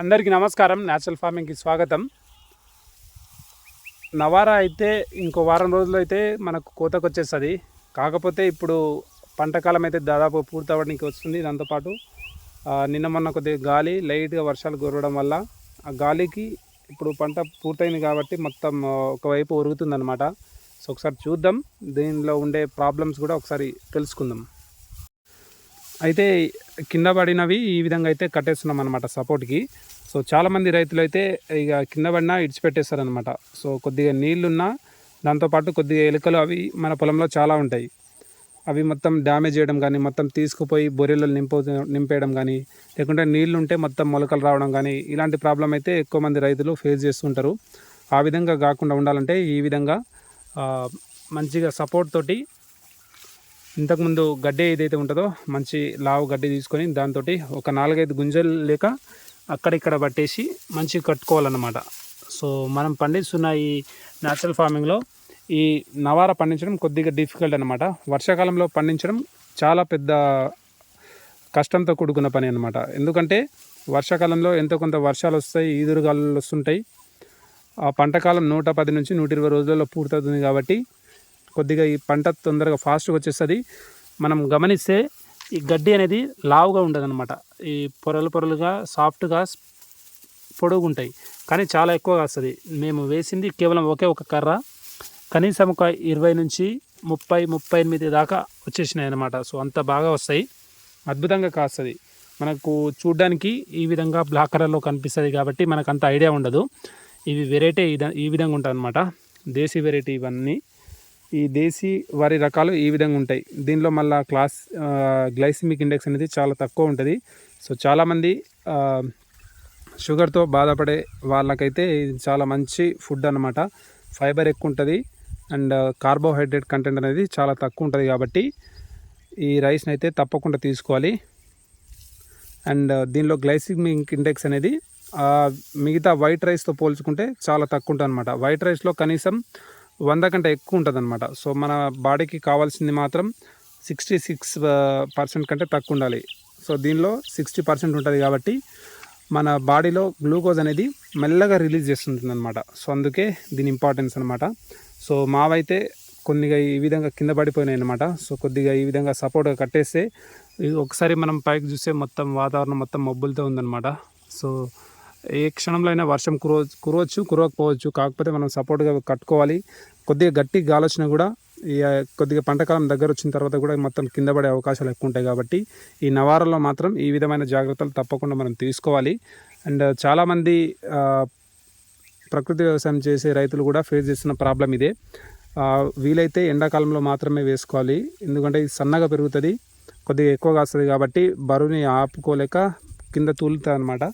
అందరికీ నమస్కారం. న్యాచురల్ ఫార్మింగ్కి స్వాగతం. నవారా అయితే ఇంకో వారం రోజులు అయితే మనకు కోతకు వచ్చేస్తుంది కాకపోతే ఇప్పుడు పంటకాలం అయితే దాదాపు పూర్తవడానికి వస్తుంది. దాంతోపాటు నిన్న మొన్న కొద్దిగా గాలి లైట్గా వర్షాలు కురవడం వల్ల ఆ గాలికి ఇప్పుడు పంట పూర్తయింది కాబట్టి మొత్తం ఒకవైపు ఒరుగుతుందన్నమాట. సో ఒకసారి చూద్దాం. దీనిలో ఉండే ప్రాబ్లమ్స్ కూడా ఒకసారి తెలుసుకుందాం. అయితే కింద పడినవి ఈ విధంగా అయితే కట్టేస్తున్నాం అనమాట సపోర్ట్కి. సో చాలామంది రైతులు అయితే ఇక కింద పడినా ఇడిచిపెట్టేస్తారనమాట సో కొద్దిగా నీళ్ళున్నా దాంతోపాటు కొద్దిగా ఎలుకలు అవి మన పొలంలో చాలా ఉంటాయి. అవి మొత్తం డ్యామేజ్ చేయడం కానీ మొత్తం తీసుకుపోయి బొరెలు నింపు నింపేయడం కానీ లేకుంటే నీళ్ళు ఉంటే మొత్తం మొలకలు రావడం కానీ ఇలాంటి ప్రాబ్లం అయితే ఎక్కువ మంది రైతులు ఫేస్ చేస్తుంటారు. ఆ విధంగా కాకుండా ఉండాలంటే ఈ విధంగా మంచిగా సపోర్ట్ తోటి ఇంతకుముందు గడ్డి ఏదైతే ఉంటుందో మంచి లావు గడ్డి తీసుకొని దాంతో ఒక నాలుగైదు గుంజలు లేక అక్కడిక్కడ పట్టేసి మంచిగా కట్టుకోవాలన్నమాట. సో మనం పండిస్తున్న ఈ న్యాచురల్ ఫార్మింగ్లో ఈ నవార పండించడం కొద్దిగా డిఫికల్ట్ అనమాట వర్షాకాలంలో పండించడం చాలా పెద్ద కష్టంతో కూడుకున్న పని అనమాట ఎందుకంటే వర్షాకాలంలో ఎంతో కొంత వర్షాలు వస్తాయి ఈదురుగాలు వస్తుంటాయి. ఆ పంటకాలం నూట పది నుంచి నూట ఇరవై రోజులలో పూర్తవుతుంది కాబట్టి కొద్దిగా ఈ పంట తొందరగా ఫాస్ట్గా వచ్చేస్తుంది. మనం గమనిస్తే ఈ గడ్డి అనేది లావుగా ఉండదన్నమాట. ఈ పొరలు పొరలుగా సాఫ్ట్గా పొడుగుంటాయి. కానీ చాలా ఎక్కువగా వస్తుంది మేము వేసింది కేవలం ఒకే ఒక కర్ర. కనీసం ఒక ఇరవై నుంచి ముప్పై ముప్పై ఎనిమిది దాకా వచ్చేసినాయి అన్నమాట. సో అంత బాగా వస్తాయి. అద్భుతంగా కాస్తుంది. మనకు చూడ్డానికి ఈ విధంగా బ్లాక్ కలర్లో కనిపిస్తుంది కాబట్టి మనకు అంత ఐడియా ఉండదు. ఇవి వెరైటీ ఈ విధంగా ఉంటుంది అనమాట దేశీ వెరైటీ ఇవన్నీ. ఈ దేశీ వరి రకాలు ఈ విధంగా ఉంటాయి. దీనిలో మళ్ళీ క్లాస్ గ్లైసిమిక్ ఇండెక్స్ అనేది చాలా తక్కువ ఉంటుంది. సో చాలామంది షుగర్తో బాధపడే వాళ్ళకైతే చాలా మంచి ఫుడ్ అనమాట ఫైబర్ ఎక్కువ ఉంటుంది అండ్ కార్బోహైడ్రేట్ కంటెంట్ అనేది చాలా తక్కువ ఉంటుంది కాబట్టి ఈ రైస్ని అయితే తప్పకుండా తీసుకోవాలి. అండ్ దీనిలో గ్లైసిమిక్ ఇండెక్స్ అనేది మిగతా వైట్ రైస్తో పోల్చుకుంటే చాలా తక్కువ ఉంటుంది అనమాట వైట్ రైస్లో కనీసం వంద కంటే ఎక్కువ ఉంటుంది అనమాట సో మన బాడీకి కావాల్సింది మాత్రం సిక్స్టీ సిక్స్ పర్సెంట్ కంటే తక్కువ ఉండాలి సో దీనిలో సిక్స్టీ పర్సెంట్ ఉంటుంది కాబట్టి మన బాడీలో గ్లూకోజ్ అనేది మెల్లగా రిలీజ్ చేస్తుంటుంది అనమాట సో అందుకే దీని ఇంపార్టెన్స్ అనమాట సో మావైతే కొద్దిగా ఈ విధంగా కింద పడిపోయినాయి అనమాట సో కొద్దిగా ఈ విధంగా సపోర్ట్గా కట్టేస్తే ఇది ఒకసారి మనం పైకి చూస్తే మొత్తం వాతావరణం మొత్తం మబ్బులతో ఉందన్నమాట. సో ఏ క్షణంలో అయినా వర్షం కురో కురవచ్చు కురవకపోవచ్చు. కాకపోతే మనం సపోర్ట్గా కట్టుకోవాలి. కొద్దిగా గట్టి గాలి వచ్చినా కూడా ఈ కొద్దిగా పంటకాలం దగ్గర వచ్చిన తర్వాత కూడా మొత్తం కింద పడే అవకాశాలు ఎక్కువ ఉంటాయి కాబట్టి ఈ నవారంలో మాత్రం ఈ విధమైన జాగ్రత్తలు తప్పకుండా మనం తీసుకోవాలి. అండ్ చాలామంది ప్రకృతి వ్యవసాయం చేసే రైతులు కూడా ఫేస్ చేస్తున్న ప్రాబ్లం ఇదే. వీలైతే ఎండాకాలంలో మాత్రమే వేసుకోవాలి. ఎందుకంటే ఇది సన్నగా పెరుగుతుంది కొద్దిగా ఎక్కువగా వస్తుంది కాబట్టి బరువుని ఆపుకోలేక కింద తూలుతుంది అనమాట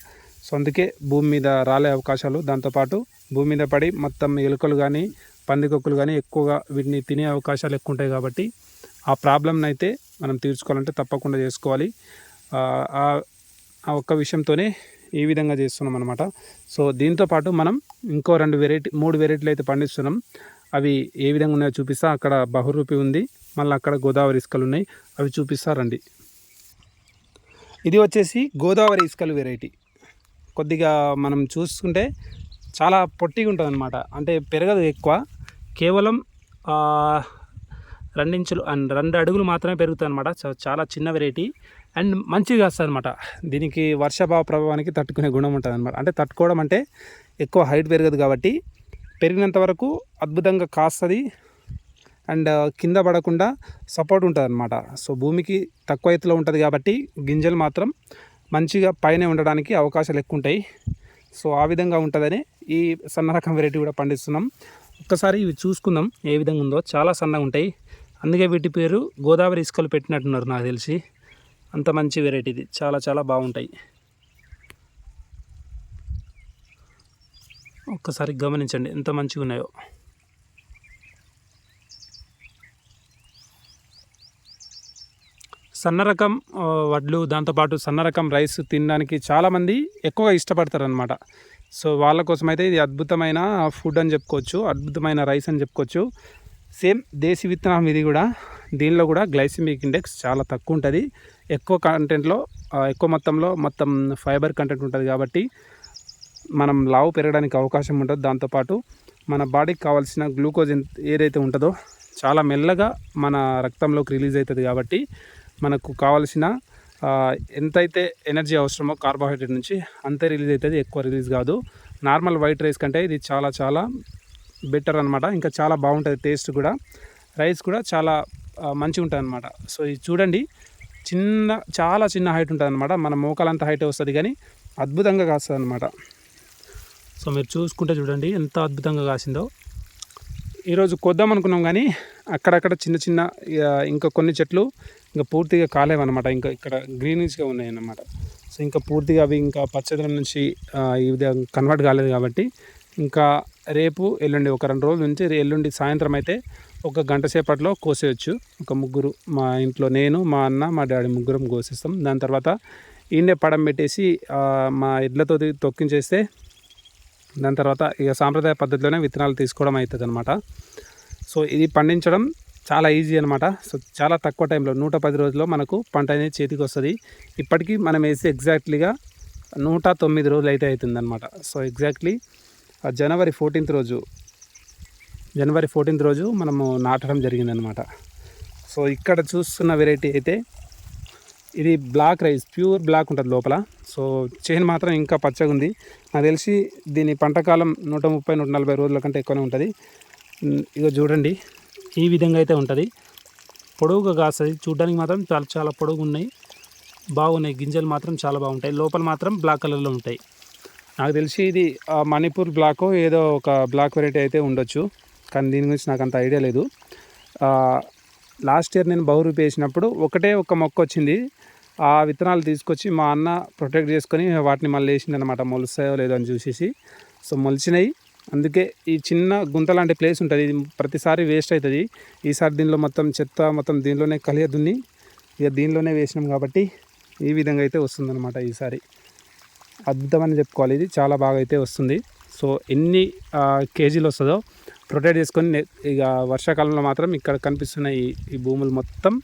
సో అందుకే భూమి మీద రాలే అవకాశాలు. దాంతోపాటు భూమి మీద పడి మొత్తం ఎలుకలు కానీ పందికొక్కులు కానీ ఎక్కువగా వీటిని తినే అవకాశాలు ఎక్కువ ఉంటాయి కాబట్టి ఆ ప్రాబ్లంని అయితే మనం తీర్చుకోవాలంటే తప్పకుండా చేసుకోవాలి. ఆ, ఆ ఒక్క విషయంతోనే ఈ విధంగా చేస్తున్నాం అనమాట సో దీంతో పాటు మనం ఇంకో రెండు వెరైటీ మూడు వెరైటీలు అయితే పండిస్తున్నాం. అవి ఏ విధంగా ఉన్నాయో చూపిస్తా. అక్కడ బహురూపి ఉంది. మళ్ళీ అక్కడ గోదావరి ఇసుకలు ఉన్నాయి. అవి చూపిస్తారండి ఇది వచ్చేసి గోదావరి ఇసుకలు వెరైటీ. కొద్దిగా మనం చూసుకుంటే చాలా పొట్టిగా ఉంటుంది అనమాట అంటే పెరగదు ఎక్కువ. కేవలం రెండించులు అండ్ రెండు అడుగులు మాత్రమే పెరుగుతాయి అనమాట చాలా చిన్న వెరైటీ అండ్ మంచిగా కాస్తుంది అనమాట దీనికి వర్షభావ ప్రభావానికి తట్టుకునే గుణం ఉంటుంది అనమాట అంటే తట్టుకోవడం అంటే ఎక్కువ హైట్ పెరగదు కాబట్టి పెరిగినంత వరకు అద్భుతంగా కాస్తుంది అండ్ కింద పడకుండా సపోర్ట్ ఉంటుంది అనమాట సో భూమికి తక్కువ ఎత్తులో ఉంటుంది కాబట్టి గింజలు మాత్రం మంచిగా పైన ఉండడానికి అవకాశాలు ఎక్కువ ఉంటాయి సో ఆ విధంగా ఉంటుందని ఈ సన్న రకం వెరైటీ కూడా పండిస్తున్నాం. ఒక్కసారి ఇవి చూసుకుందాం ఏ విధంగా ఉందో. చాలా సన్నగా ఉంటాయి. అందుకే వీటి పేరు గోదావరి ఇసుకలు పెట్టినట్టున్నారు నాకు తెలిసి. అంత మంచి వెరైటీ ఇది. చాలా చాలా బాగుంటాయి. ఒక్కసారి గమనించండి ఎంత మంచిగా ఉన్నాయో సన్న రకం వడ్లు దాంతోపాటు సన్న రకం రైస్ తినడానికి చాలామంది ఎక్కువగా ఇష్టపడతారు అనమాట సో వాళ్ళ కోసం అయితే ఇది అద్భుతమైన ఫుడ్ అని చెప్పుకోవచ్చు అద్భుతమైన రైస్ అని చెప్పుకోవచ్చు. సేమ్ దేశీ విత్తనం ఇది కూడా దీనిలో కూడా గ్లైసిమిక్ ఇండెక్స్ చాలా తక్కువ ఉంటుంది. ఎక్కువ కంటెంట్లో ఎక్కువ మొత్తంలో మొత్తం ఫైబర్ కంటెంట్ ఉంటుంది కాబట్టి మనం లావు పెరగడానికి అవకాశం ఉంటుంది దాంతోపాటు మన బాడీకి కావాల్సిన గ్లూకోజ్ ఎంత- ఏదైతే ఉంటుందో చాలా మెల్లగా మన రక్తంలోకి రిలీజ్ అవుతుంది కాబట్టి మనకు కావలసిన ఎంతైతే ఎనర్జీ అవసరమో కార్బోహైడ్రేట్ నుంచి అంతే రిలీజ్ అవుతుంది ఎక్కువ రిలీజ్ కాదు. నార్మల్ వైట్ రైస్ కంటే ఇది చాలా చాలా బెటర్ అనమాట ఇంకా చాలా బాగుంటుంది టేస్ట్ కూడా. రైస్ కూడా చాలా మంచిగా ఉంటుంది అనమాట సో ఇది చూడండి చిన్న చాలా చిన్న హైట్ ఉంటుంది అనమాట మన మోకాలంత హైట్ వస్తుంది కానీ అద్భుతంగా కాస్తుంది అనమాట సో మీరు చూసుకుంటే చూడండి ఎంత అద్భుతంగా కాసిందో. ఈరోజు కొద్దాం అనుకున్నాం కానీ అక్కడక్కడ చిన్న చిన్న ఇంకా కొన్ని చెట్లు ఇంకా పూర్తిగా కాలేవన్నమాట. ఇంకా ఇక్కడ గ్రీనిష్గా ఉన్నాయన్నమాట. సో ఇంకా పూర్తిగా అవి ఇంకా పచ్చదనం నుంచి ఈ విధంగా కన్వర్ట్ కాలేదు కాబట్టి ఇంకా రేపు ఎల్లుండి ఒక రెండు రోజుల నుంచి ఎల్లుండి సాయంత్రం అయితే ఒక గంట సేపట్లో కోసేయచ్చు. ఒక ముగ్గురు మా ఇంట్లో నేను మా అన్న మా డాడీ ముగ్గురం కోసేస్తాం. దాని తర్వాత ఈయనే పడం పెట్టేసి మా ఎడ్లతో తొక్కించేస్తే దాని తర్వాత ఇక సాంప్రదాయ పద్ధతిలోనే విత్తనాలు తీసుకోవడం అవుతుంది అనమాట సో ఇది పండించడం చాలా ఈజీ అనమాట సో చాలా తక్కువ టైంలో నూట పది రోజుల్లో మనకు పంట అనేది చేతికి వస్తుంది. ఇప్పటికీ మనం వేసి ఎగ్జాక్ట్లీగా నూట తొమ్మిది రోజులు అయితే అవుతుంది అనమాట సో ఎగ్జాక్ట్లీ జనవరి ఫోర్టీన్త్ రోజు జనవరి ఫోర్టీన్త్ రోజు మనము నాటడం జరిగిందనమాట సో ఇక్కడ చూస్తున్న వెరైటీ అయితే ఇది బ్లాక్ రైస్ ప్యూర్ బ్లాక్ ఉంటుంది లోపల. సో చేను మాత్రం ఇంకా పచ్చగా ఉంది. నాకు తెలిసి దీని పంటకాలం నూట ముప్పై నూట నలభై రోజుల కంటే ఎక్కువనే ఉంటుంది. ఇక చూడండి ఈ విధంగా అయితే ఉంటుంది. పొడవుగా కాస్తుంది. చూడడానికి మాత్రం చాలా చాలా పొడవుగా ఉన్నాయి. బాగున్నాయి. గింజలు మాత్రం చాలా బాగుంటాయి. లోపల మాత్రం బ్లాక్ కలర్లో ఉంటాయి. నాకు తెలిసి ఇది మణిపూర్ బ్లాక్ ఏదో ఒక బ్లాక్ వెరైటీ అయితే ఉండొచ్చు. కానీ దీని గురించి నాకు అంత ఐడియా లేదు. లాస్ట్ ఇయర్ నేను బహురూపి వేసినప్పుడు ఒకటే ఒక మొక్క వచ్చింది. ఆ విత్తనాలు తీసుకొచ్చి మా అన్న ప్రొటెక్ట్ చేసుకొని వాటిని మళ్ళీ వేసింది అనమాట మొలుస్తాయో లేదో అని చూసేసి. సో మొలిచినాయి. అందుకే ఈ చిన్న గుంత లాంటి ప్లేస్ ఉంటుంది. ఇది ప్రతిసారి వేస్ట్ అవుతుంది ఈసారి దీనిలో మొత్తం చెత్త మొత్తం దీనిలోనే కలియదున్ని. ఇక దీనిలోనే వేసినాం కాబట్టి ఈ విధంగా అయితే వస్తుందన్నమాట ఈసారి. అద్భుతమని చెప్పుకోవాలి. ఇది చాలా బాగా అయితే వస్తుంది. సో ఎన్ని కేజీలు వస్తుందో రొటేట్ చేసుకొని ఇక వర్షాకాలంలో మాత్రం ఇక్కడ కనిపిస్తున్న ఈ ఈ భూములు మొత్తం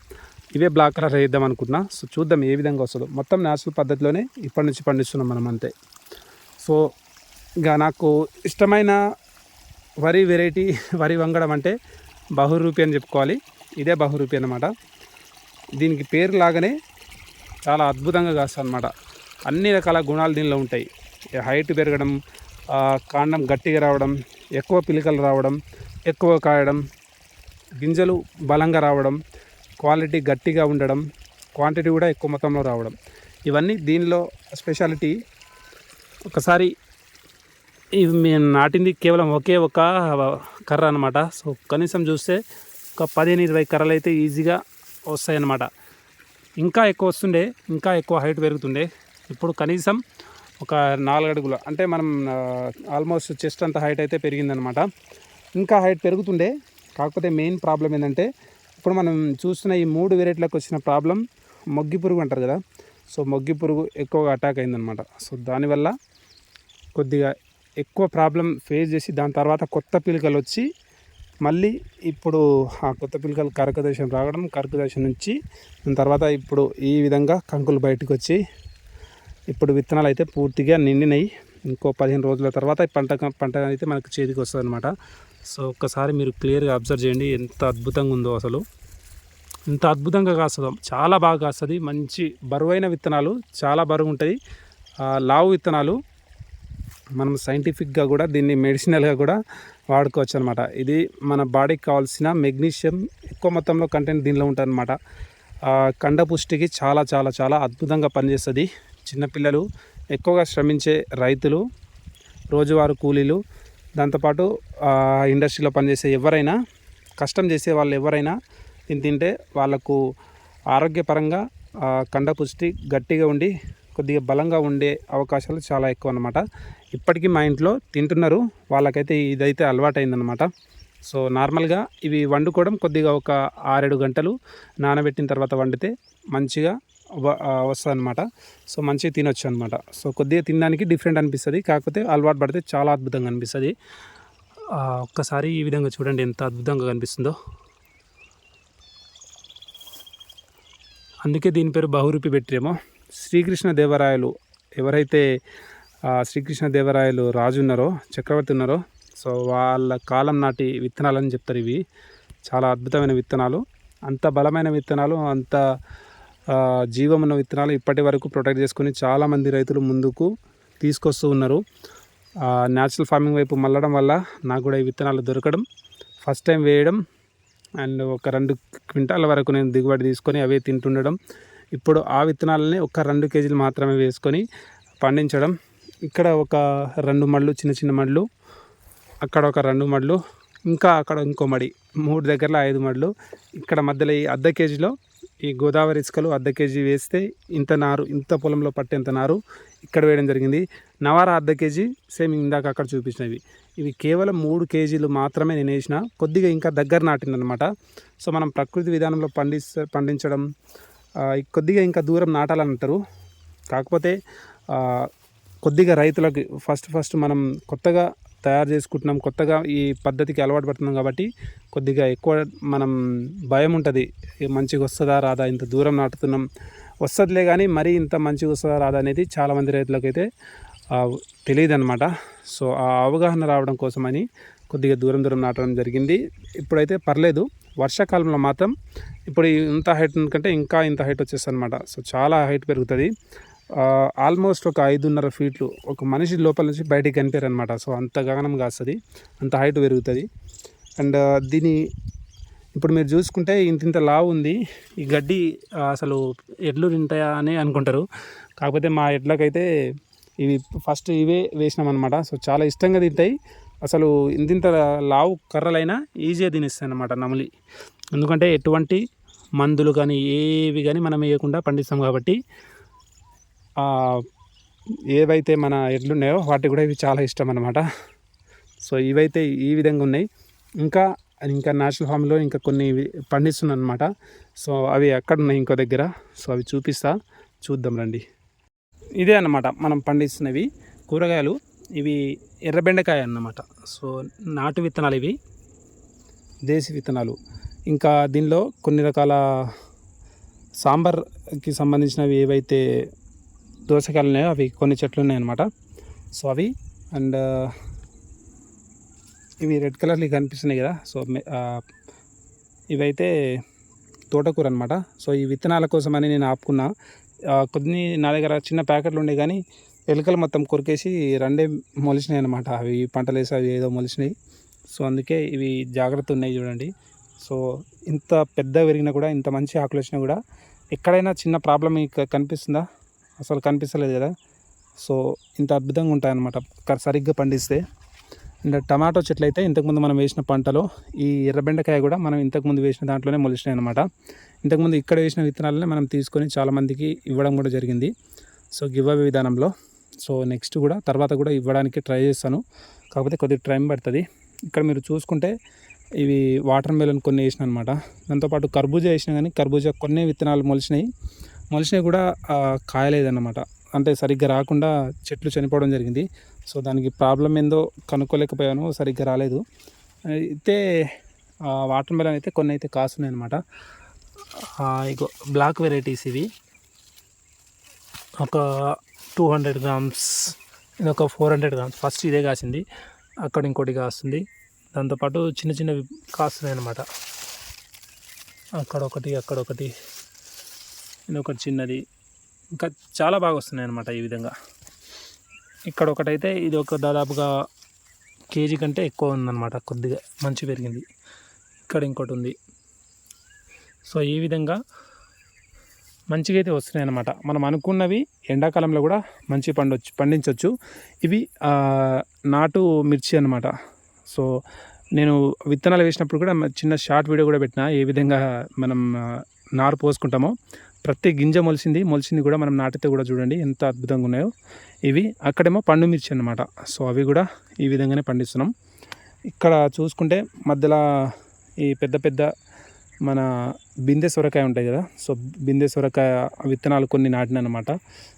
ఇవే బ్లాక్ కలర్ వేద్దాం అనుకుంటున్నా సో చూద్దాం ఏ విధంగా వస్తుందో. మొత్తం నేచురల్ పద్ధతిలోనే ఇప్పటి నుంచి పండిస్తున్నాం మనం అంతే. సో ఇక నాకు ఇష్టమైన వరి వెరైటీ వరి వంగడం అంటే బహురూపి అని చెప్పుకోవాలి. ఇదే బహురూపి అన్నమాట. దీనికి పేరు లాగానే చాలా అద్భుతంగా కాస్తుంది అనమాట అన్ని రకాల గుణాలు దీనిలో ఉంటాయి. హైట్ పెరగడం కాండం గట్టిగా రావడం ఎక్కువ పిలికలు రావడం ఎక్కువ కాయడం గింజలు బలంగా రావడం క్వాలిటీ గట్టిగా ఉండడం క్వాంటిటీ కూడా ఎక్కువ మొత్తంలో రావడం. ఇవన్నీ దీనిలో స్పెషాలిటీ. ఒకసారి ఇవి మేము నాటింది కేవలం ఒకే ఒక కర్ర అనమాట సో కనీసం చూస్తే ఒక పదిహేను ఇరవై కర్రలు అయితే ఈజీగా వస్తాయి అన్నమాట ఇంకా ఎక్కువ వస్తుండే ఇంకా ఎక్కువ హైట్ పెరుగుతుండే. ఇప్పుడు కనీసం ఒక నాలుగు అడుగుల అంటే మనం ఆల్మోస్ట్ చెస్ట్ అంత హైట్ అయితే పెరిగిందనమాట. ఇంకా హైట్ పెరుగుతుండే కాకపోతే మెయిన్ ప్రాబ్లం ఏంటంటే ఇప్పుడు మనం చూస్తున్న ఈ మూడు వెరైటీలకు వచ్చిన ప్రాబ్లం మొగ్గి పురుగు అంటారు కదా. సో మొగ్గి పురుగు ఎక్కువగా అటాక్ అయిందనమాట. సో దానివల్ల కొద్దిగా ఎక్కువ ప్రాబ్లం ఫేస్ చేసి దాని తర్వాత కొత్త పిలకలు వచ్చి మళ్ళీ ఇప్పుడు ఆ కొత్త పిలకలు కరకదేశం రావడం కరకదేశం నుంచి దాని తర్వాత ఇప్పుడు ఈ విధంగా కంకులు బయటకు వచ్చి ఇప్పుడు విత్తనాలు అయితే పూర్తిగా నిండినాయి. ఇంకో పదిహేను రోజుల తర్వాత పంట పంట అయితే మనకు చేతికి వస్తుంది అనమాట సో ఒక్కసారి మీరు క్లియర్గా అబ్జర్వ్ చేయండి. ఎంత అద్భుతంగా ఉందో అసలు. ఇంత అద్భుతంగా కాస్తుందో. చాలా బాగా కాస్తుంది. మంచి బరువైన విత్తనాలు. చాలా బరువు ఉంటుంది లావు విత్తనాలు. మనం సైంటిఫిక్గా కూడా దీన్ని మెడిసినల్గా కూడా వాడుకోవచ్చు అనమాట ఇది మన బాడీకి కావాల్సిన మెగ్నీషియం ఎక్కువ మొత్తంలో కంటెంట్ దీనిలో ఉంటుంది అనమాట కండ పుష్టికి చాలా చాలా చాలా అద్భుతంగా పనిచేస్తుంది. చిన్నపిల్లలు ఎక్కువగా శ్రమించే రైతులు రోజువారు కూలీలు దాంతోపాటు ఇండస్ట్రీలో పనిచేసే ఎవరైనా కష్టం చేసే వాళ్ళు ఎవరైనా దీన్ని తింటే వాళ్ళకు ఆరోగ్యపరంగా కండపుష్టి కండ గట్టిగా ఉండి కొద్దిగా బలంగా ఉండే అవకాశాలు చాలా ఎక్కువ అన్నమాట. ఇప్పటికీ మా ఇంట్లో తింటున్నారు వాళ్ళకైతే ఇదైతే అలవాటైందనమాట సో నార్మల్గా ఇవి వండుకోవడం కొద్దిగా ఒక ఆరేడు గంటలు నానబెట్టిన తర్వాత వండితే మంచిగా వస్తుంది అనమాట సో మంచిగా తినొచ్చు అనమాట సో కొద్దిగా తినడానికి డిఫరెంట్ అనిపిస్తుంది. కాకపోతే అలవాటు పడితే చాలా అద్భుతంగా అనిపిస్తుంది. ఒక్కసారి ఈ విధంగా చూడండి ఎంత అద్భుతంగా కనిపిస్తుందో. అందుకే దీని పేరు బహురూపి పెట్టిరేమో శ్రీకృష్ణ దేవరాయలు ఎవరైతే శ్రీకృష్ణ దేవరాయలు రాజు ఉన్నారో చక్రవర్తి ఉన్నారో సో వాళ్ళ కాలం నాటి విత్తనాలని చెప్తారు ఇవి. చాలా అద్భుతమైన విత్తనాలు. అంత బలమైన విత్తనాలు అంత జీవం ఉన్న విత్తనాలు ఇప్పటి వరకు ప్రొటెక్ట్ చేసుకుని చాలామంది రైతులు ముందుకు తీసుకొస్తూ ఉన్నారు. న్యాచురల్ ఫార్మింగ్ వైపు మళ్ళడం వల్ల నాకు కూడా ఈ విత్తనాలు దొరకడం ఫస్ట్ టైం వేయడం అండ్ ఒక రెండు క్వింటాల వరకు నేను దిగుబడి తీసుకొని అవే తింటుండడం ఇప్పుడు ఆ విత్తనాలని ఒక రెండు కేజీలు మాత్రమే వేసుకొని పండించడం ఇక్కడ ఒక రెండు మళ్ళు చిన్న చిన్న మడ్లు అక్కడ ఒక రెండు మళ్ళు ఇంకా అక్కడ ఇంకో మడి మూడు దగ్గరలో ఐదు మడ్లు ఇక్కడ మధ్యలో ఈ అర్ధ కేజీలో ఈ గోదావరి ఇసుకలు అర్ధ కేజీ వేస్తే ఇంత నారు ఇంత పొలంలో పట్టేంత నారు ఇక్కడ వేయడం జరిగింది. నవారా అర్ధ కేజీ సేమ్ ఇందాక అక్కడ చూపించినవి. ఇవి కేవలం మూడు కేజీలు మాత్రమే నేను వేసిన కొద్దిగా ఇంకా దగ్గర నాటిందనమాట సో మనం ప్రకృతి విధానంలో పండిస్తే పండించడం కొద్దిగా ఇంకా దూరం నాటాలని అంటారు. కాకపోతే కొద్దిగా రైతులకు ఫస్ట్ ఫస్ట్ మనం కొత్తగా తయారు చేసుకుంటున్నాం కొత్తగా ఈ పద్ధతికి అలవాటు పడుతున్నాం కాబట్టి కొద్దిగా ఎక్కువ మనం భయం ఉంటుంది. మంచిగా వస్తుందా రాదా ఇంత దూరం నాటుతున్నాం. వస్తుందిలే కానీ మరీ ఇంత మంచిగా వస్తుందా రాదా అనేది చాలామంది రైతులకైతే తెలియదు అనమాట సో ఆ అవగాహన రావడం కోసమని కొద్దిగా దూరం దూరం నాటడం జరిగింది. ఇప్పుడైతే పర్లేదు. వర్షాకాలంలో మాత్రం ఇప్పుడు ఇంత హైట్ కంటే ఇంకా ఇంత హైట్ వచ్చేస్తుంది అనమాట సో చాలా హైట్ పెరుగుతుంది. ఆల్మోస్ట్ ఒక ఐదున్నర ఫీట్లు ఒక మనిషి లోపల నుంచి బయటికి కనిపారనమాట సో అంత గగనం కాస్తుంది అంత హైట్ పెరుగుతుంది. అండ్ దీని ఇప్పుడు మీరు చూసుకుంటే ఇంత ఇంత లావు ఉంది. ఈ గడ్డి అసలు ఎడ్లు తింటాయా అని అనుకుంటారు. కాకపోతే మా ఎడ్లకైతే ఇవి ఫస్ట్ ఇవే వేసినాం అనమాట సో చాలా ఇష్టంగా తింటాయి. అసలు ఇంతింత లావు కర్రలైనా ఈజీగా తినేస్తాయి అన్నమాట నమలి. ఎందుకంటే ఎటువంటి మందులు కానీ ఏవి కానీ మనం వేయకుండా పండిస్తాం కాబట్టి ఏవైతే మన ఎడ్లు ఉన్నాయో వాటికి కూడా ఇవి చాలా ఇష్టం అనమాట సో ఇవైతే ఈ విధంగా ఉన్నాయి. ఇంకా ఇంకా నేషనల్ ఫామ్లో ఇంకా కొన్ని పండిస్తున్నాను అనమాట సో అవి ఎక్కడ ఉన్నాయి ఇంకో దగ్గర? సో అవి చూపిస్తా. చూద్దాం రండి. ఇదే అన్నమాట మనం పండిస్తున్నవి. కూరగాయలు. ఇవి ఎర్రబెండకాయ అన్నమాట. సో నాటు విత్తనాలు ఇవి. దేశీ విత్తనాలు. ఇంకా దీనిలో కొన్ని రకాల సాంబార్కి సంబంధించినవి ఏవైతే దోసకాయలు ఉన్నాయో అవి కొన్ని చెట్లు ఉన్నాయన్నమాట సో అవి అండ్ ఇవి రెడ్ కలర్లు కనిపిస్తున్నాయి కదా. సో ఇవైతే తోటకూర అనమాట సో ఈ విత్తనాల కోసమని నేను ఆపుకున్నా. కొన్ని నా దగ్గర చిన్న ప్యాకెట్లు ఉండే కానీ ఎలుకలు మొత్తం కొరికేసి రెండే మొలిచినాయి అనమాట అవి పంటలు వేసి అవి ఏదో మొలిచినాయి. సో అందుకే ఇవి జాగ్రత్త ఉన్నాయి చూడండి. సో ఇంత పెద్ద పెరిగినా కూడా ఇంత మంచి ఆకులు వచ్చినా కూడా ఎక్కడైనా చిన్న ప్రాబ్లం కనిపిస్తుందా? అసలు కనిపిస్తలేదు కదా. సో ఇంత అద్భుతంగా ఉంటాయన్నమాట. సరిగ్గా పండిస్తే. అండ్ టమాటో చెట్లు అయితే ఇంతకుముందు మనం వేసిన పంటలో ఈ ఎర్రబెండకాయ కూడా మనం ఇంతకుముందు వేసిన దాంట్లోనే మొలిచినాయి అనమాట ఇంతకుముందు ఇక్కడ వేసిన విత్తనాలనే మనం తీసుకొని చాలామందికి ఇవ్వడం కూడా జరిగింది. సో గివ్ అవే విధానంలో. సో నెక్స్ట్ కూడా తర్వాత కూడా ఇవ్వడానికి ట్రై చేస్తాను. కాకపోతే కొద్దిగా టైం పడుతుంది. ఇక్కడ మీరు చూసుకుంటే ఇవి వాటర్ మెలన్ కొన్ని వేసిన అనమాట దాంతోపాటు కర్బూజా వేసినా కానీ కర్బూజా కొన్ని విత్తనాలు మొలిచినాయి. మొలిచినవి కూడా కాయలేదన్నమాట. అంటే సరిగ్గా రాకుండా చెట్లు చనిపోవడం జరిగింది. సో దానికి ప్రాబ్లం ఏందో కనుక్కోలేకపోయాను. సరిగ్గా రాలేదు. అయితే వాటర్ మెలన్ అయితే కొన్ని అయితే కాస్తున్నాయి అనమాట ఇగో బ్లాక్ వెరైటీస్ ఇవి. ఒక టూ హండ్రెడ్ గ్రామ్స్ ఇది ఒక ఫోర్ హండ్రెడ్ గ్రామ్స్. ఫస్ట్ ఇదే కాసింది. అక్కడ ఇంకోటి కాస్తుంది. దాంతోపాటు చిన్న చిన్నవి కాస్తున్నాయి అనమాట అక్కడ ఒకటి అక్కడ ఒకటి ఇది ఒకటి చిన్నది. ఇంకా చాలా బాగా వస్తున్నాయి అనమాట ఈ విధంగా. ఇక్కడ ఒకటైతే ఇది ఒక దాదాపుగా కేజీ కంటే ఎక్కువ ఉందన్నమాట కొద్దిగా మంచి పెరిగింది. ఇక్కడ ఇంకోటి ఉంది సో ఈ విధంగా మంచిగా అయితే వస్తున్నాయి అన్నమాట మనం అనుకున్నవి ఎండాకాలంలో కూడా మంచి పండొచ్చు పండించవచ్చు ఇవి నాటు మిర్చి అన్నమాట. సో నేను విత్తనాలు వేసినప్పుడు కూడా చిన్న షార్ట్ వీడియో కూడా పెట్టిన ఏ విధంగా మనం నారు పోసుకుంటామో ప్రతి గింజ మొలిసింది మొలిసింది కూడా మనం నాటితే కూడా చూడండి ఎంత అద్భుతంగా ఉన్నాయో. ఇవి అక్కడేమో పండు మిర్చి అన్నమాట. సో అవి కూడా ఈ విధంగానే పండిస్తున్నాం. ఇక్కడ చూసుకుంటే మధ్యలో ఈ పెద్ద పెద్ద మన బిందె సొరకాయ ఉంటాయి కదా సో బిందె సొరకాయ విత్తనాలు కొన్ని నాటినమాట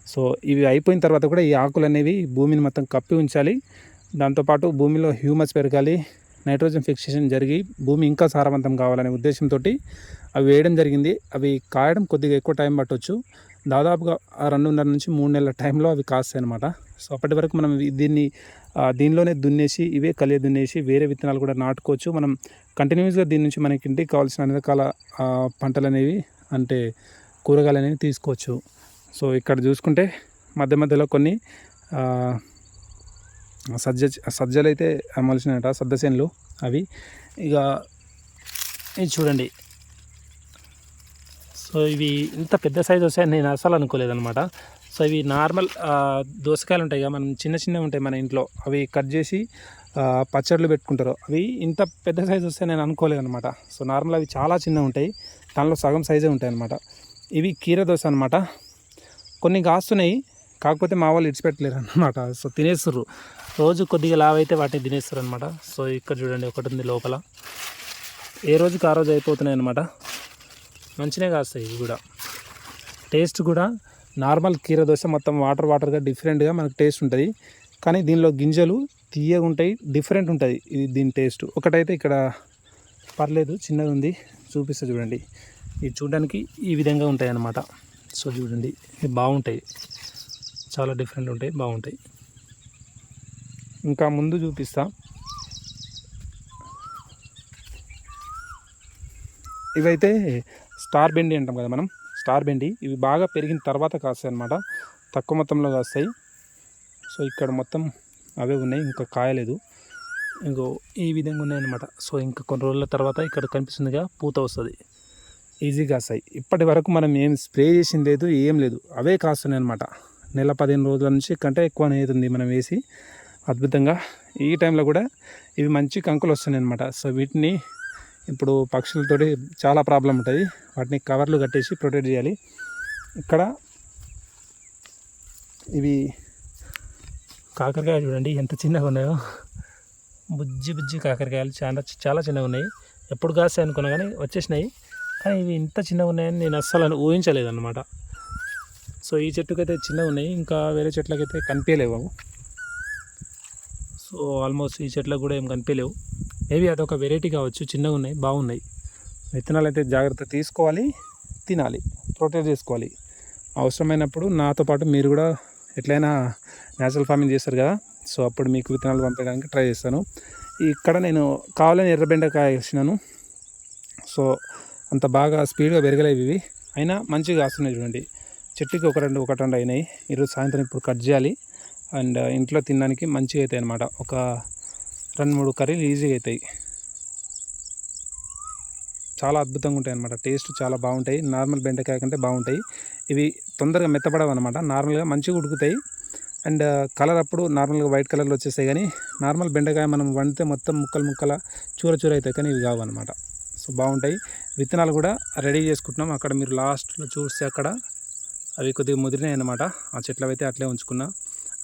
సో ఇవి అయిపోయిన తర్వాత కూడా ఈ ఆకులు అనేవి భూమిని మొత్తం కప్పి ఉంచాలి. దాంతోపాటు భూమిలో హ్యూమస్ పెరగాలి. నైట్రోజన్ ఫిక్సేషన్ జరిగి భూమి ఇంకా సారవంతం కావాలనే ఉద్దేశంతో అవి వేయడం జరిగింది. అవి కాయడం కొద్దిగా ఎక్కువ టైం పట్టవచ్చు దాదాపుగా ఆ రెండున్నర నుంచి మూడు నెలల టైంలో అవి కాస్తాయి అనమాట సో అప్పటి వరకు మనం దీన్ని దీనిలోనే దున్నేసి ఇవే కలియ దున్నేసి వేరే విత్తనాలు కూడా నాటుకోవచ్చు. మనం కంటిన్యూస్గా దీని నుంచి మనకి ఇంటికి కావాల్సిన అన్ని రకాల పంటలు అనేవి అంటే కూరగాయలు అనేవి తీసుకోవచ్చు. సో ఇక్కడ చూసుకుంటే మధ్య మధ్యలో కొన్ని సజ్జ సజ్జలు అయితే అమల్సినట సజ్జ చేనులు అవి. ఇక ఇది చూడండి. సో ఇవి ఇంత పెద్ద సైజ్ వస్తాయని నేను అసలు అనుకోలేదన్నమాట సో ఇవి నార్మల్ దోసకాయలు ఉంటాయి కదా మనం చిన్న చిన్నవి ఉంటాయి మన ఇంట్లో. అవి కట్ చేసి పచ్చళ్ళు పెట్టుకుంటారు. అవి ఇంత పెద్ద సైజు వస్తే నేను అనుకోలేదనమాట సో నార్మల్ అవి చాలా చిన్నవి ఉంటాయి. దానిలో సగం సైజే ఉంటాయి అనమాట ఇవి కీర దోశ అనమాట కొన్ని కాస్తున్నాయి కాకపోతే మా వాళ్ళు ఇడిచిపెట్టలేరు అనమాట సో తినేస్తుర్రు. రోజు కొద్దిగా లావైతే వాటిని తినేస్తారు అనమాట సో ఇక్కడ చూడండి ఒకటి ఉంది లోపల. ఏ రోజుకి ఆ రోజు అయిపోతున్నాయి అనమాట మంచిగా కాస్తాయి ఇవి కూడా. టేస్ట్ కూడా నార్మల్ కీర దోశ మొత్తం వాటర్ వాటర్గా డిఫరెంట్గా మనకు టేస్ట్ ఉంటుంది. కానీ దీనిలో గింజలు తీయగా ఉంటాయి డిఫరెంట్ ఉంటుంది ఇది దీని టేస్ట్ ఒకటైతే ఇక్కడ పర్లేదు చిన్నగా ఉంది. చూపిస్తా చూడండి. ఇది చూడడానికి ఈ విధంగా ఉంటాయి అన్నమాట. సో చూడండి ఇవి బాగుంటాయి. చాలా డిఫరెంట్ ఉంటాయి బాగుంటాయి. ఇంకా ముందు చూపిస్తా. ఇవైతే స్టార్ బెండి అంటాం కదా మనం స్టార్ బెండి. ఇవి బాగా పెరిగిన తర్వాత కాస్తాయి అనమాట తక్కువ మొత్తంలో కాస్తాయి. సో ఇక్కడ మొత్తం అవే ఉన్నాయి ఇంకా కాయలేదు. ఇంకో ఈ విధంగా ఉన్నాయన్నమాట సో ఇంకా కొన్ని రోజుల తర్వాత ఇక్కడ కనిపిస్తుందిగా పూత వస్తుంది. ఈజీగా కాస్తాయి. ఇప్పటి వరకు మనం ఏం స్ప్రే చేసింది లేదు ఏం లేదు. అవే కాస్తున్నాయి అనమాట నెల పదిహేను రోజుల నుంచి కంటే ఎక్కువ అవుతుంది మనం వేసి. అద్భుతంగా. ఈ టైంలో కూడా ఇవి మంచి కంకులు వస్తున్నాయి అనమాట సో వీటిని ఇప్పుడు పక్షులతోటి చాలా ప్రాబ్లం ఉంటుంది వాటిని కవర్లు కట్టేసి ప్రొటెక్ట్ చేయాలి. ఇక్కడ ఇవి కాకరకాయ చూడండి ఎంత చిన్నగా ఉన్నాయో. బుజ్జి బుజ్జి కాకరకాయలు చాలా చాలా చిన్నగా ఉన్నాయి. ఎప్పుడు కాస్తాయి అనుకున్నా కానీ వచ్చేసినాయి. కానీ ఇవి ఇంత చిన్నగా ఉన్నాయని నేను అస్సలు ఊహించలేదన్నమాట. సో ఈ చెట్టుకైతే చిన్నగా ఉన్నాయి. ఇంకా వేరే చెట్లకైతే కనిపించలేవు. సో ఆల్మోస్ట్ ఈ చెట్లకు కూడా ఏం కనిపించలేవు. ఏవి అదొక వెరైటీ కావచ్చు చిన్నగా ఉన్నాయి బాగున్నాయి. విత్తనాలు అయితే జాగ్రత్త తీసుకోవాలి తినాలి ప్రొటెక్ట్ చేసుకోవాలి. అవసరమైనప్పుడు నాతో పాటు మీరు కూడా ఎట్లయినా న్యాచురల్ ఫార్మింగ్ చేస్తారు కదా సో అప్పుడు మీకు విత్తనాలు పంపడానికి ట్రై చేస్తాను. ఇక్కడ నేను కావాలని ఎర్రబెండకాయ వేసినాను. సో అంత బాగా స్పీడ్గా పెరగలేవి ఇవి. అయినా మంచిగా వస్తున్నాయి చూడండి. చెట్టుకి ఒక రెండు ఒకటి రెండు అయినాయి. ఈరోజు సాయంత్రం ఇప్పుడు కట్ చేయాలి. అండ్ ఇంట్లో తినడానికి మంచిగా అవుతాయి అనమాట ఒక రెండు మూడు కర్రీలు ఈజీగా అవుతాయి. చాలా అద్భుతంగా ఉంటాయి అన్నమాట. టేస్ట్ చాలా బాగుంటాయి. నార్మల్ బెండకాయ కంటే బాగుంటాయి. ఇవి తొందరగా మెత్తపడవు అనమాట నార్మల్గా మంచిగా ఉడుకుతాయి. అండ్ కలర్ అప్పుడు నార్మల్గా వైట్ కలర్లో వచ్చేస్తాయి కానీ నార్మల్ బెండకాయ మనం వండితే మొత్తం ముక్కలు ముక్కల చూర చూర అవుతాయి కానీ ఇవి కావు అనమాట సో బాగుంటాయి. విత్తనాలు కూడా రెడీ చేసుకుంటున్నాం. అక్కడ మీరు లాస్ట్లో చూస్తే అక్కడ అవి కొద్దిగా ముదిరినాయి అనమాట ఆ చెట్లవైతే అట్లే ఉంచుకున్నా.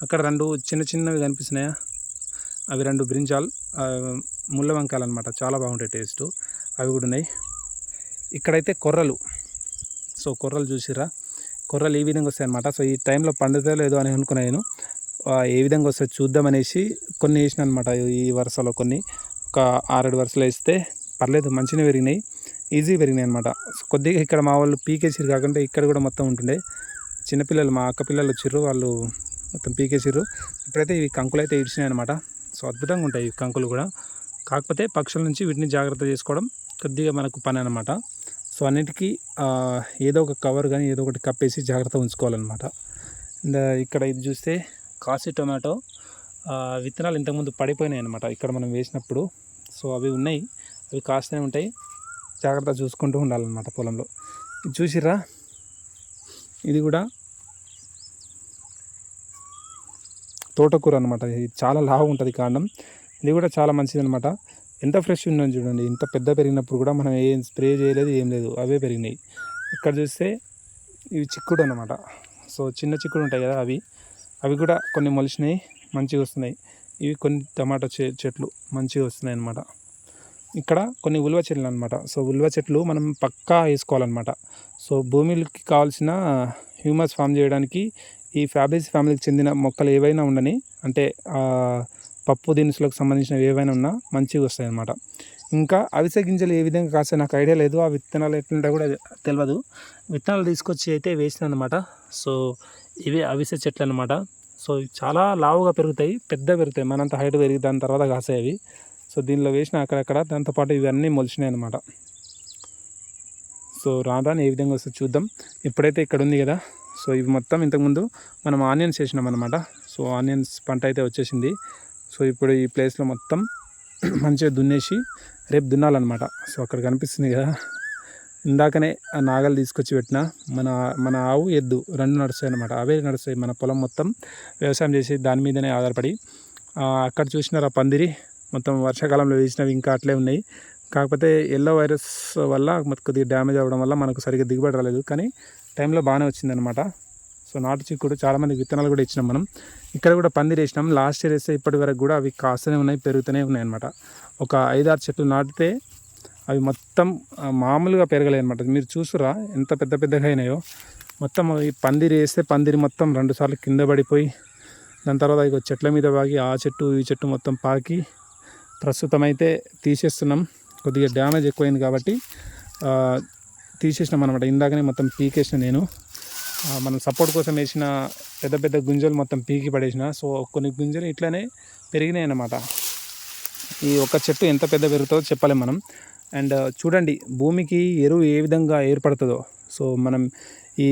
అక్కడ రెండు చిన్న చిన్నవి కనిపిస్తున్నాయా? అవి రెండు బ్రింజాల్ ముళ్ళ వంకాయలు అనమాట చాలా బాగుంటాయి టేస్ట్. అవి కూడా ఉన్నాయి. ఇక్కడైతే కొర్రలు. సో కొర్రలు చూసిరా కొర్రలు ఈ విధంగా వస్తాయి అనమాట సో ఈ టైంలో పండుతో లేదో అని అనుకున్నాను నేను. ఏ విధంగా వస్తాయి చూద్దామనేసి కొన్ని వేసిన అనమాట ఈ వరుసలో కొన్ని. ఒక ఆరేడు వరుసలు వేస్తే పర్లేదు మంచిగా పెరిగినాయి. ఈజీ పెరిగినాయి అనమాట సో కొద్దిగా ఇక్కడ మా వాళ్ళు పీకేసిరు కాకుండా ఇక్కడ కూడా మొత్తం ఉంటుండే. చిన్నపిల్లలు మా అక్క పిల్లలు వచ్చిర్రు వాళ్ళు మొత్తం పీకేసిర్రు. ఇప్పుడైతే ఇవి కంకులు అయితే ఇడిచినాయి అనమాట సో అద్భుతంగా ఉంటాయి కంకులు కూడా. కాకపోతే పక్షుల నుంచి వీటిని జాగ్రత్త చేసుకోవడం కొద్దిగా మనకు పని అనమాట సో అన్నిటికీ ఏదో ఒక కవర్ కానీ ఏదో ఒకటి కప్పేసి జాగ్రత్త ఉంచుకోవాలన్నమాట. అండ్ ఇక్కడ ఇది చూస్తే కాసి టొమాటో విత్తనాలు ఇంతకుముందు పడిపోయినాయి అనమాట ఇక్కడ మనం వేసినప్పుడు. సో అవి ఉన్నాయి అవి కాస్తూనే ఉంటాయి. జాగ్రత్త చూసుకుంటూ ఉండాలన్నమాట పొలంలో. చూసిర్రా? ఇది కూడా తోటకూర అనమాట ఇది చాలా లావు ఉంటుంది కాండం. ఇది కూడా చాలా మంచిది అనమాట ఎంత ఫ్రెష్ ఉందని చూడండి. ఇంత పెద్ద పెరిగినప్పుడు కూడా మనం ఏం స్ప్రే చేయలేదు ఏం లేదు. అవే పెరిగినాయి. ఇక్కడ చూస్తే ఇవి చిక్కుడు అనమాట సో చిన్న చిక్కుడు ఉంటాయి కదా అవి. అవి కూడా కొన్ని మొలిచినాయి మంచిగా వస్తున్నాయి. ఇవి కొన్ని టమాటా చె చెట్లు మంచిగా వస్తున్నాయి అనమాట ఇక్కడ కొన్ని ఉలువ చెట్లు అనమాట సో ఉలువ చెట్లు మనం పక్కా వేసుకోవాలన్నమాట సో భూమికి కావాల్సిన హ్యూమస్ ఫామ్ చేయడానికి ఈ ఫ్యాబేసి ఫ్యామిలీకి చెందిన మొక్కలు ఏవైనా ఉండని అంటే పప్పు దినుసులకు సంబంధించినవి ఏవైనా ఉన్నా మంచిగా వస్తాయి అన్నమాట ఇంకా అవిసె గింజలు ఏ విధంగా కాస్తాయి నాకు ఐడియా లేదు. ఆ విత్తనాలు ఎట్లుంటాయి కూడా తెలియదు విత్తనాలు తీసుకొచ్చి అయితే వేసిన అనమాట సో ఇవి అవిసె చెట్లు అనమాట సో చాలా లావుగా పెరుగుతాయి పెద్ద పెరుగుతాయి. మనంత హైట్ పెరిగి దాని తర్వాత కాసాయి అవి. సో దీనిలో వేసిన అక్కడక్కడ దాంతోపాటు ఇవన్నీ మొలిచినాయి అనమాట సో రాను ఏ విధంగా వస్తుంది చూద్దాం. ఇప్పుడైతే ఇక్కడ ఉంది కదా. సో ఇవి మొత్తం ఇంతకుముందు మనం ఆనియన్స్ వేసినాం అనమాట సో ఆనియన్స్ పంట అయితే వచ్చేసింది. సో ఇప్పుడు ఈ ప్లేస్లో మొత్తం మంచిగా దున్నేసి రేపు దున్నాలన్నమాట. సో అక్కడ కనిపిస్తుంది కదా. ఇందాకనే ఆ నాగలు తీసుకొచ్చి పెట్టిన మన మన ఆవు ఎద్దు రెండు నడుస్తాయి అనమాట అవే నడుస్తాయి. మన పొలం మొత్తం వ్యవసాయం చేసి దాని మీదనే ఆధారపడి. అక్కడ చూసినారు ఆ పందిరి. మొత్తం వర్షాకాలంలో వేసినవి ఇంకా అట్లే ఉన్నాయి. కాకపోతే ఎల్లో వైరస్ వల్ల కొద్దిగా డ్యామేజ్ అవ్వడం వల్ల మనకు సరిగ్గా దిగుబడి రాలేదు. కానీ టైంలో బాగానే వచ్చిందనమాట సో నాటు చిక్కుడు చాలామంది విత్తనాలు కూడా ఇచ్చినాం మనం. ఇక్కడ కూడా పందిరి వేసినాం. లాస్ట్ ఇయర్ వేస్తే ఇప్పటి వరకు కూడా అవి కాస్తూనే ఉన్నాయి పెరుగుతూనే ఉన్నాయి అనమాట ఒక ఐదారు చెట్లు నాటితే అవి మొత్తం మామూలుగా పెరగలేదు అనమాట మీరు చూసురా ఎంత పెద్ద పెద్దగా అయినాయో. మొత్తం ఈ పందిరి వేస్తే పందిరి మొత్తం రెండు సార్లు కింద పడిపోయి దాని తర్వాత ఇక చెట్ల మీద పాకి ఆ చెట్టు ఈ చెట్టు మొత్తం పాకి ప్రస్తుతం అయితే తీసేస్తున్నాం. కొద్దిగా డ్యామేజ్ ఎక్కువైంది కాబట్టి తీసేసినాం అనమాట ఇందాకనే మొత్తం పీకేసిన నేను. మనం సపోర్ట్ కోసం వేసిన పెద్ద పెద్ద గుంజలు మొత్తం పీకి పడేసిన. సో కొన్ని గుంజలు ఇట్లానే పెరిగినాయి అన్నమాట. ఈ ఒక్క చెట్టు ఎంత పెద్ద పెరుగుతుందో చెప్పలేం మనం. అండ్ చూడండి భూమికి ఎరువు ఏ విధంగా ఏర్పడుతుందో. సో మనం ఈ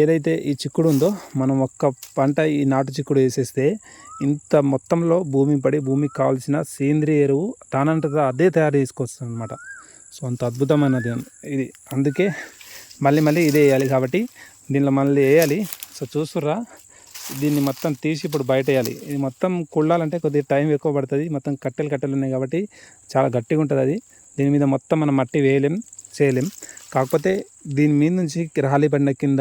ఏదైతే ఈ చిక్కుడు ఉందో మనం ఒక్క పంట ఈ నాటు చిక్కుడు వేసేస్తే ఇంత మొత్తంలో భూమి పడి భూమికి కావాల్సిన సేంద్రియ ఎరువు తానంతటా అదే తయారు చేసుకొస్తుంది అనమాట సో అంత అద్భుతమైనది. ఇది అందుకే మళ్ళీ మళ్ళీ ఇదే వేయాలి కాబట్టి దీనిలో మళ్ళీ వేయాలి. సో చూస్తుర్రా దీన్ని మొత్తం తీసి ఇప్పుడు బయట వేయాలి. ఇది మొత్తం కుళ్ళాలంటే కొద్దిగా టైం ఎక్కువ పడుతుంది. మొత్తం కట్టెలు కట్టెలు ఉన్నాయి కాబట్టి చాలా గట్టిగా ఉంటుంది అది. దీని మీద మొత్తం మనం మట్టి వేయలేం చేయలేం. కాకపోతే దీని మీద నుంచి రాలి పడిన కింద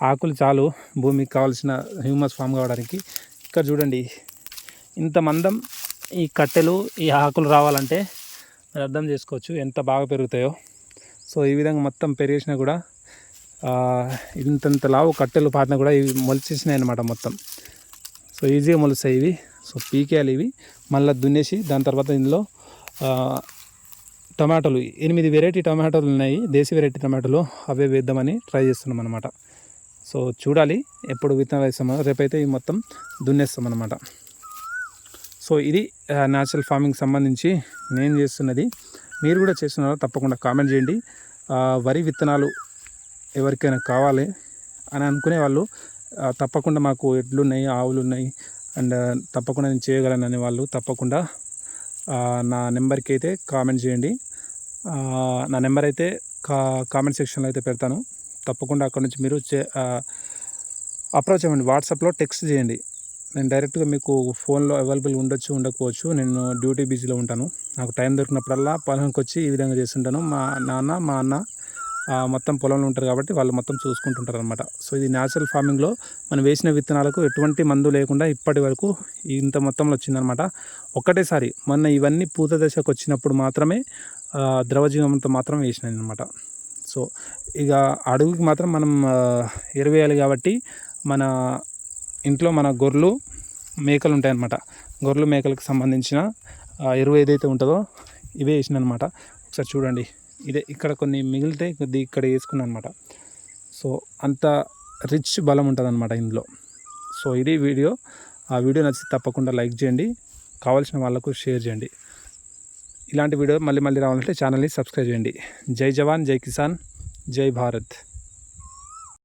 ఆకులు చాలు. భూమికి కావాల్సిన హ్యూమస్ ఫామ్ కావడానికి. ఇక్కడ చూడండి ఇంత మందం ఈ కట్టెలు ఈ ఆకులు రావాలంటే మీరు అర్థం చేసుకోవచ్చు ఎంత బాగా పెరుగుతాయో. సో ఈ విధంగా మొత్తం పెరిగేసినా కూడా ఇంతంత లావు కట్టెలు పాతిన కూడా ఇవి మొలిచేసినాయి అనమాట మొత్తం. సో ఈజీగా మొలుస్తాయి ఇవి. సో పీకేయాలి ఇవి. మళ్ళీ దున్నేసి దాని తర్వాత ఇందులో టమాటోలు ఎనిమిది వెరైటీ టమాటాలు ఉన్నాయి. దేశీ వెరైటీ టమాటాలు అవే వేద్దామని ట్రై చేస్తున్నాం అనమాట సో చూడాలి ఎప్పుడు విత్తనాలు వేస్తామో. రేపైతే ఇవి మొత్తం దున్నేస్తాం అనమాట సో ఇది న్యాచురల్ ఫార్మింగ్ సంబంధించి నేను చేస్తున్నది. మీరు కూడా చేస్తున్నారో? తప్పకుండా కామెంట్ చేయండి. వరి విత్తనాలు ఎవరికైనా కావాలి అని అనుకునే వాళ్ళు తప్పకుండా మాకు ఎడ్లు ఉన్నాయి ఆవులు ఉన్నాయి అండ్ తప్పకుండా నేను చేయగలను అనే వాళ్ళు తప్పకుండా నా నెంబర్కి అయితే కామెంట్ చేయండి. నా నెంబర్ అయితే కా కామెంట్ సెక్షన్లో అయితే పెడతాను. తప్పకుండా అక్కడ నుంచి మీరు చే అప్రోచ్ అవ్వండి. వాట్సాప్లో టెక్స్ట్ చేయండి. నేను డైరెక్ట్గా మీకు ఫోన్లో అవైలబుల్ ఉండొచ్చు ఉండకపోవచ్చు. నేను డ్యూటీ బిజీలో ఉంటాను. నాకు టైం దొరికినప్పుడల్లా పొలంకి వచ్చి ఈ విధంగా చేస్తుంటాను. మా నాన్న మా అన్న మొత్తం పొలంలో ఉంటారు కాబట్టి వాళ్ళు మొత్తం చూసుకుంటుంటారు అనమాట సో ఇది న్యాచురల్ ఫార్మింగ్లో మనం వేసిన విత్తనాలకు ఎటువంటి మందు లేకుండా ఇప్పటి వరకు ఇంత మొత్తంలో వచ్చిందనమాట ఒక్కటేసారి మొన్న ఇవన్నీ పూత దశకు వచ్చినప్పుడు మాత్రమే ద్రవజీవంతో మాత్రం వేసినాను అనమాట సో ఇక అడుగుకి మాత్రం మనం ఎరువేయాలి కాబట్టి మన ఇంట్లో మన గొర్రెలు మేకలు ఉంటాయన్నమాట. గొర్రెలు మేకలకు సంబంధించిన ఎరువు ఏదైతే ఉంటుందో ఇవే వేసిన అనమాట ఒకసారి చూడండి. ఇదే ఇక్కడ కొన్ని మిగిలితే కొద్ది ఇక్కడ వేసుకున్నాను అనమాట సో అంత రిచ్ బలం ఉంటుంది అనమాట ఇందులో సో ఇది వీడియో. ఆ వీడియో నచ్చితే తప్పకుండా లైక్ చేయండి. కావాల్సిన వాళ్ళకు షేర్ చేయండి. ఇలాంటి వీడియో మళ్ళీ మళ్ళీ రావాలంటే ఛానల్ని సబ్స్క్రైబ్ చేయండి. జై జవాన్ జై కిసాన్ జై భారత్.